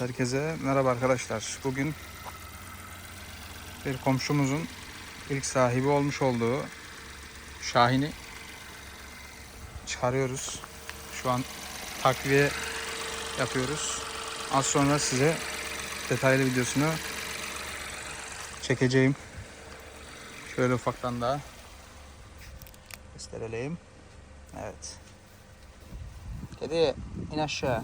herkese merhaba arkadaşlar. Bugün bir komşumuzun ilk sahibi olmuş olduğu Şahin'i çıkarıyoruz. Şu an takviye yapıyoruz. Az sonra size detaylı videosunu çekeceğim. Şöyle ufaktan daha gösterelim. Evet. Kedi in aşağı.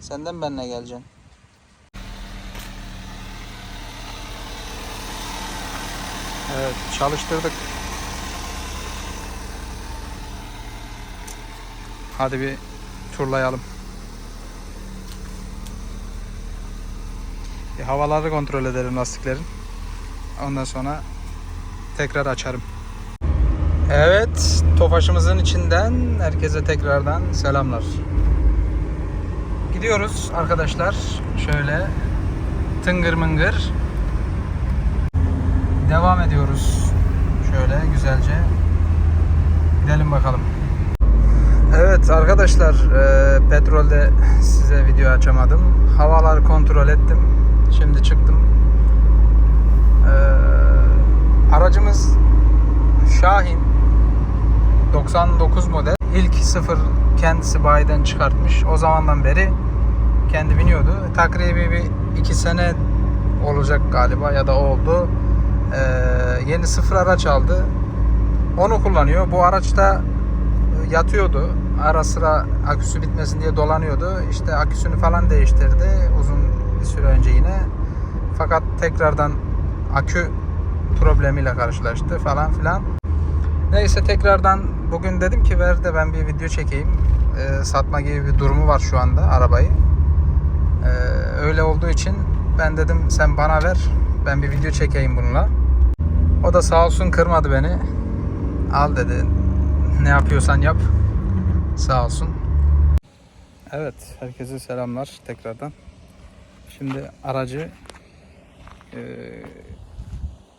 Senden benle geleceksin. Evet çalıştırdık. Hadi bir turlayalım. Bir havaları kontrol edelim lastiklerin. Ondan sonra tekrar açarım. Evet, Tofaş'ımızın içinden herkese tekrardan selamlar. Gidiyoruz arkadaşlar. Şöyle tıngır mıngır. Devam ediyoruz. Şöyle güzelce. Gidelim bakalım. Evet arkadaşlar e, petrolde size video açamadım. Havaları kontrol ettim. Şimdi çıktım. E, aracımız Şahin 99 model. İlk sıfır kendisi bayiden çıkartmış. O zamandan beri kendi biniyordu. Takribi bir iki sene olacak galiba ya da oldu. Ee, yeni sıfır araç aldı. Onu kullanıyor. Bu araçta yatıyordu. Ara sıra aküsü bitmesin diye dolanıyordu. İşte aküsünü falan değiştirdi uzun bir süre önce yine. Fakat tekrardan akü problemiyle karşılaştı falan filan. Neyse tekrardan bugün dedim ki ver de ben bir video çekeyim. Ee, satma gibi bir durumu var şu anda arabayı. Öyle olduğu için ben dedim sen bana ver. Ben bir video çekeyim bununla. O da sağ olsun kırmadı beni. Al dedi. Ne yapıyorsan yap. Sağ olsun. Evet, herkese selamlar tekrardan. Şimdi aracı e,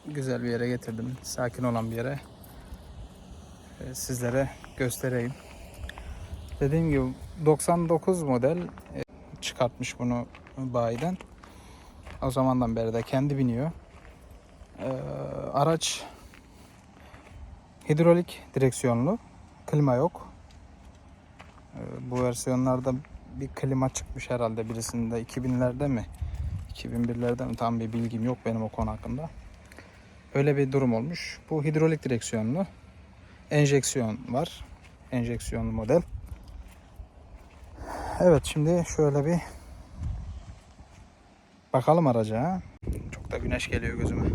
güzel bir yere getirdim. Sakin olan bir yere e, sizlere göstereyim. Dediğim gibi 99 model e, çıkartmış bunu bayiden. O zamandan beri de kendi biniyor. E, araç hidrolik direksiyonlu. Klima yok. E, bu versiyonlarda bir klima çıkmış herhalde birisinde 2000'lerde mi 2001'lerde mi tam bir bilgim yok benim o konu hakkında. Öyle bir durum olmuş. Bu hidrolik direksiyonlu enjeksiyon var. Enjeksiyonlu model. Evet şimdi şöyle bir bakalım araca. Çok da güneş geliyor gözüme.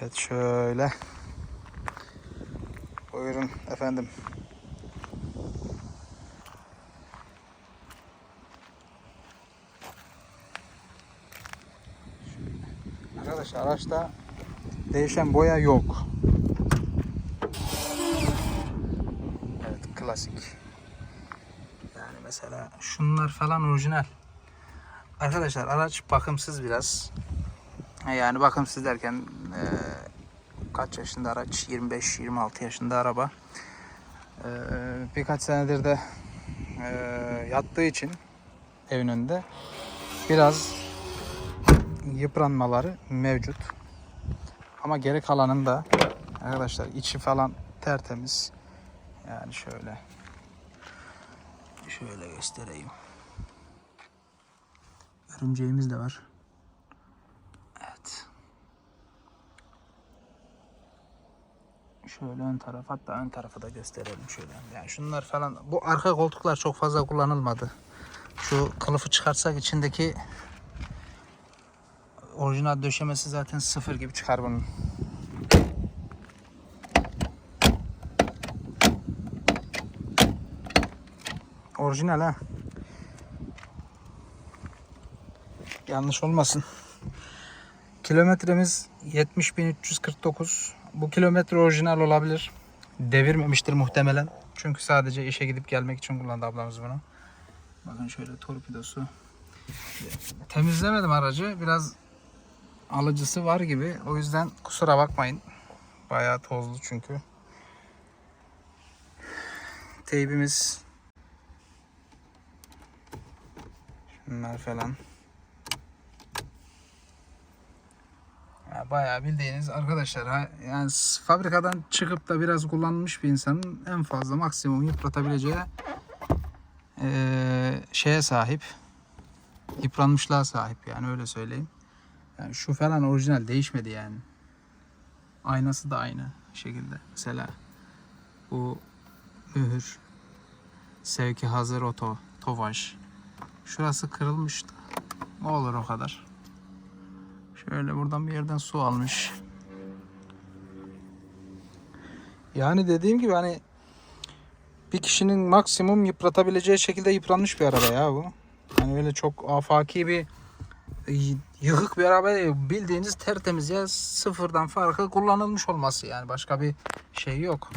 Evet şöyle. Buyurun efendim. Arkadaşlar araçta değişen boya yok. Evet klasik. Yani mesela şunlar falan orijinal. Arkadaşlar araç bakımsız biraz. Yani bakımsız derken e, kaç yaşında araç? 25-26 yaşında araba. E, birkaç senedir de e, yattığı için evin önünde biraz yıpranmaları mevcut. Ama geri kalanında arkadaşlar içi falan tertemiz. Yani şöyle şöyle göstereyim. Örümceğimiz de var. Evet. Şöyle ön taraf hatta ön tarafı da gösterelim şöyle. Yani şunlar falan bu arka koltuklar çok fazla kullanılmadı. Şu kılıfı çıkarsak içindeki orijinal döşemesi zaten sıfır gibi çıkar bunun. Orijinal ha. Yanlış olmasın. Kilometremiz 70.349. Bu kilometre orijinal olabilir. Devirmemiştir muhtemelen. Çünkü sadece işe gidip gelmek için kullandı ablamız bunu. Bakın şöyle torpidosu. Temizlemedim aracı. Biraz alıcısı var gibi. O yüzden kusura bakmayın. Bayağı tozlu çünkü. Teybimiz Bunlar falan. Ya bayağı bildiğiniz arkadaşlar ha, yani fabrikadan çıkıp da biraz kullanmış bir insanın en fazla maksimum yıpratabileceği eee, şeye sahip. Yıpranmışlığa sahip yani öyle söyleyeyim. Yani şu falan orijinal değişmedi yani. Aynası da aynı şekilde. Mesela bu mühür sevki hazır oto tofaş. Şurası kırılmıştı. O olur o kadar. Şöyle buradan bir yerden su almış. Yani dediğim gibi hani bir kişinin maksimum yıpratabileceği şekilde yıpranmış bir araba ya bu. Hani öyle çok afaki bir yıkık bir araba değil. Bildiğiniz tertemiz ya sıfırdan farkı kullanılmış olması yani başka bir şey yok.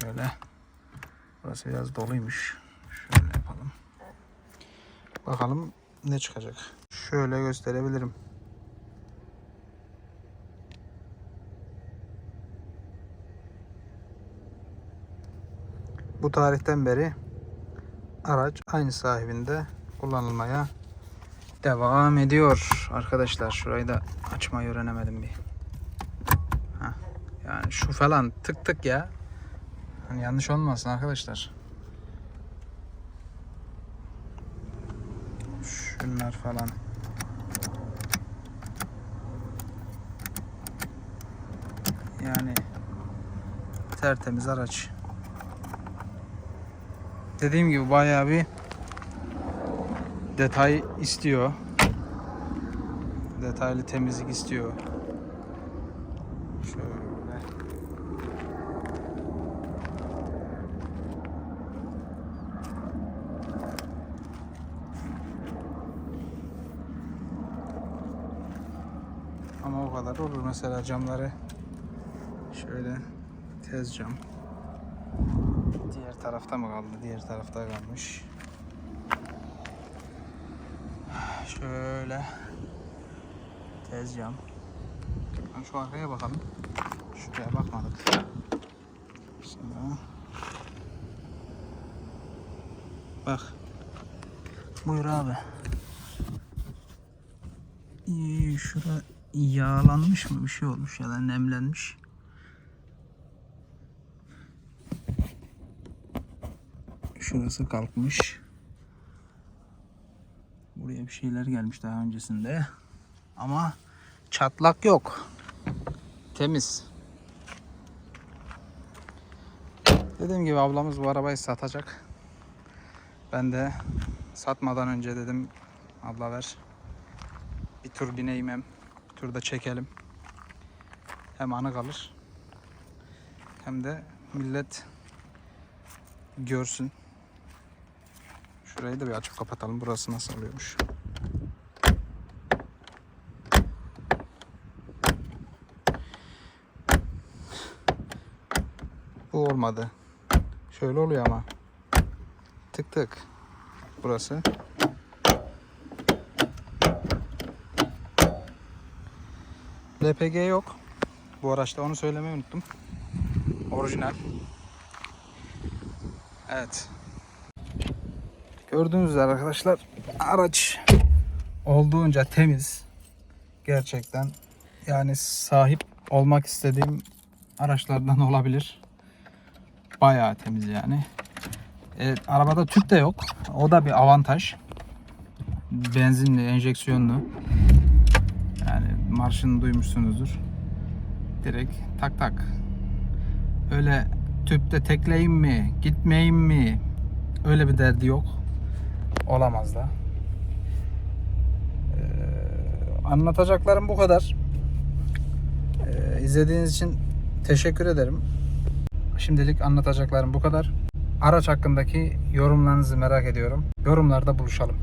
Şöyle. Burası biraz doluymuş. Şöyle yapalım. Bakalım ne çıkacak. Şöyle gösterebilirim. Bu tarihten beri araç aynı sahibinde kullanılmaya devam ediyor arkadaşlar. Şurayı da açmayı öğrenemedim bir. Yani şu falan tık tık ya. Hani yanlış olmasın arkadaşlar. Şunlar falan. Yani tertemiz araç. Dediğim gibi bayağı bir detay istiyor. Detaylı temizlik istiyor. Şöyle. Ama o kadar olur. Mesela camları şöyle tez cam. Diğer tarafta mı kaldı? Diğer tarafta kalmış. Şöyle tez cam. Şu arkaya bakalım. Şuraya bakmadık. Şimdi Bak. Buyur abi. İyi, şura yağlanmış mı bir şey olmuş ya da nemlenmiş. Şurası kalkmış. Buraya bir şeyler gelmiş daha öncesinde. Ama çatlak yok. Temiz. Dediğim gibi ablamız bu arabayı satacak. Ben de satmadan önce dedim abla ver. Bir tur bineyim hem. Bir tur da çekelim. Hem anı kalır. Hem de millet görsün. Şurayı da bir açıp kapatalım. Burası nasıl oluyormuş. Bu olmadı. Şöyle oluyor ama. Tık tık. Burası. LPG yok. Bu araçta onu söylemeyi unuttum. Orijinal. Evet. Gördüğünüz üzere arkadaşlar araç olduğunca temiz. Gerçekten yani sahip olmak istediğim araçlardan olabilir. Bayağı temiz yani. Evet, arabada tüp de yok. O da bir avantaj. Benzinli, enjeksiyonlu. Yani marşını duymuşsunuzdur. Direkt tak tak. Öyle tüpte tekleyeyim mi, gitmeyeyim mi? Öyle bir derdi yok. Olamaz da. Ee, anlatacaklarım bu kadar. Ee, izlediğiniz için teşekkür ederim. Şimdilik anlatacaklarım bu kadar. Araç hakkındaki yorumlarınızı merak ediyorum. Yorumlarda buluşalım.